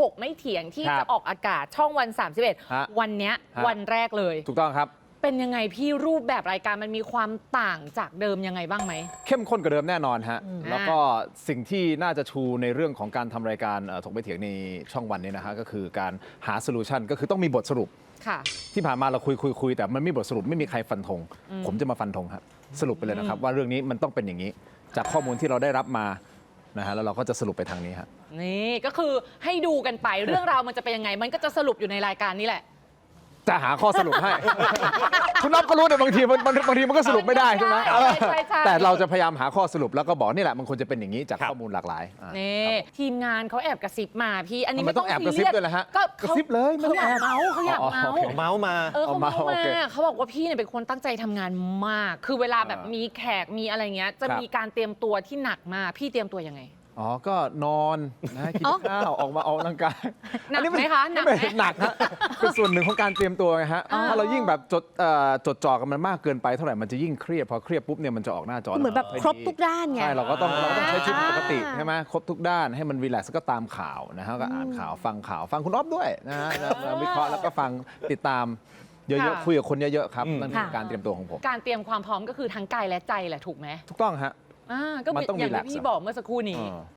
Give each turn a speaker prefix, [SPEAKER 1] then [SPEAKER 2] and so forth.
[SPEAKER 1] ถกไม่เถียงที่
[SPEAKER 2] ครับ
[SPEAKER 1] จะออกอากาศช่องวัน
[SPEAKER 2] ฮะ
[SPEAKER 1] 31 วันเนี้ย
[SPEAKER 2] ฮะ
[SPEAKER 1] วันแรกเลย
[SPEAKER 2] ถูกต้องครับ
[SPEAKER 1] เป็นยังไงพี่รูปแบบรายการมันมีความต่างจากเดิมยังไงบ้างไหม
[SPEAKER 2] เข้มข้นกว่าเดิมแน่นอนฮะ
[SPEAKER 1] อืม
[SPEAKER 2] แล้วก็สิ่งที่น่าจะชูในเรื่องของการทำรายการเอ่อถกไปเถียงในช่องวันนี้นะฮะก็คือการหาโซลูชันก็คือต้องมีบทสรุป
[SPEAKER 1] ค่ะ
[SPEAKER 2] ที่ผ่านมาเราคุยคุยคุยแต่มันไม่มีบทสรุปไม่มีใครฟันธง
[SPEAKER 1] อืม
[SPEAKER 2] ผมจะมาฟันธงครับสรุปไปเลยนะครับ ว่าเรื่องนี้มันต้องเป็นอย่างนี้ จากข้อมูลที่เราได้รับมา นะฮะแล้วเราก็จะสรุปไปทางนี้ฮะ
[SPEAKER 1] นี่ก็คือให้ดูกันไปเรื่องราวมันจะเป็นยังไง มันก็จะสรุปอยู่ในรายการนี้แหละ
[SPEAKER 2] จะหาข้อสรุปให้ คุณนับก็รู้แต่บางทีมันมันบางทีมันก็สรุปไม่ได้ใช่ไหม
[SPEAKER 1] ใช่ใช่ใช่
[SPEAKER 2] แต่เราจะพยายามหาข้อสรุปแล้วก็บอกนี่แหละมันควรจะเป็นอย่างนี้จาก
[SPEAKER 3] ครับ
[SPEAKER 2] ข้อมูลหลากหลายอ่า
[SPEAKER 1] นี่ทีมงานเขาแอบกระซิบมาพี่ อันนี้
[SPEAKER 2] ทำไม
[SPEAKER 1] ไม่ต้อง
[SPEAKER 2] ต้องแอบกระซิบ
[SPEAKER 1] ซี
[SPEAKER 2] ด้วยล่ะฮะ
[SPEAKER 1] ก็
[SPEAKER 2] กระซิบเลยไม่
[SPEAKER 1] เขา
[SPEAKER 2] ได้
[SPEAKER 1] อยาก
[SPEAKER 2] แอบ
[SPEAKER 1] เมาส์เขาอยาก
[SPEAKER 2] อ๋อ
[SPEAKER 1] เมา
[SPEAKER 2] โอ
[SPEAKER 1] ส์
[SPEAKER 2] เค
[SPEAKER 3] เมาส์มา
[SPEAKER 1] เออเขา
[SPEAKER 2] เอา
[SPEAKER 1] เมา
[SPEAKER 2] เมาส์
[SPEAKER 1] ส์
[SPEAKER 2] โอ
[SPEAKER 1] มา
[SPEAKER 2] เค
[SPEAKER 1] เขาบอกว่าพี่เนี่ยเป็นคนตั้งใจทำงานมาก คือเวลาแบบ
[SPEAKER 2] อ่ามี
[SPEAKER 1] มีแขกมีอะไรเงี้ย จะ
[SPEAKER 2] ครับ
[SPEAKER 1] มีการเตรียมตัวที่หนักมากพี่เตรียมตัวยังไง
[SPEAKER 2] อ๋อ ก็นอนนะกินข้าวออกมาออกกำลังกาย
[SPEAKER 1] หนัก
[SPEAKER 2] อั
[SPEAKER 1] ไหมคะหนักไหม
[SPEAKER 2] ไม่หนักฮะเป็นส่วนหนึ่งของการเตรียมตัวไงฮะ
[SPEAKER 1] อ๋อ
[SPEAKER 2] ถ้าเรายิ่งแบบจดเอ่อจดจ่อกับมันมากเกินไปเท่าไหร่มันจะยิ่งเครียดพอเครียดปุ๊บเนี่ยมันจะออกหน้าจอ
[SPEAKER 4] เหมือนแบบ
[SPEAKER 2] ไม่
[SPEAKER 4] ครบ
[SPEAKER 2] ดี
[SPEAKER 4] ทุกด้านไง
[SPEAKER 2] ใช่เราก็ต้องเราก็ต้องใช้ชีวิตปกติ
[SPEAKER 4] อ่า
[SPEAKER 2] ใช่ไหมครบทุกด้านให้มันรีแลกซ์ก็ตามข่าวนะฮะก็อ่านข่าวฟังข่าวฟังคุณอ๊อฟด้วยนะฮะแล้ววิเคราะห์แล้วก็ฟังติดตามเยอะ
[SPEAKER 1] ค่ะ
[SPEAKER 2] ๆคุยกับคนเยอะๆครับ
[SPEAKER 3] อืม
[SPEAKER 2] นั่นคือ
[SPEAKER 4] ค่ะ
[SPEAKER 2] การเตรียมตัวของผม
[SPEAKER 1] การเตรียมความพร้อมก็คือทั้งกายและใจแหละถูกไหม
[SPEAKER 2] ถูกต้องฮะ
[SPEAKER 1] อ่าก็
[SPEAKER 2] มันต้อง
[SPEAKER 1] อย่าง
[SPEAKER 2] relax
[SPEAKER 1] ที่พี่
[SPEAKER 2] อะ
[SPEAKER 1] บอกเมื่อสักครู่นี้
[SPEAKER 2] เออ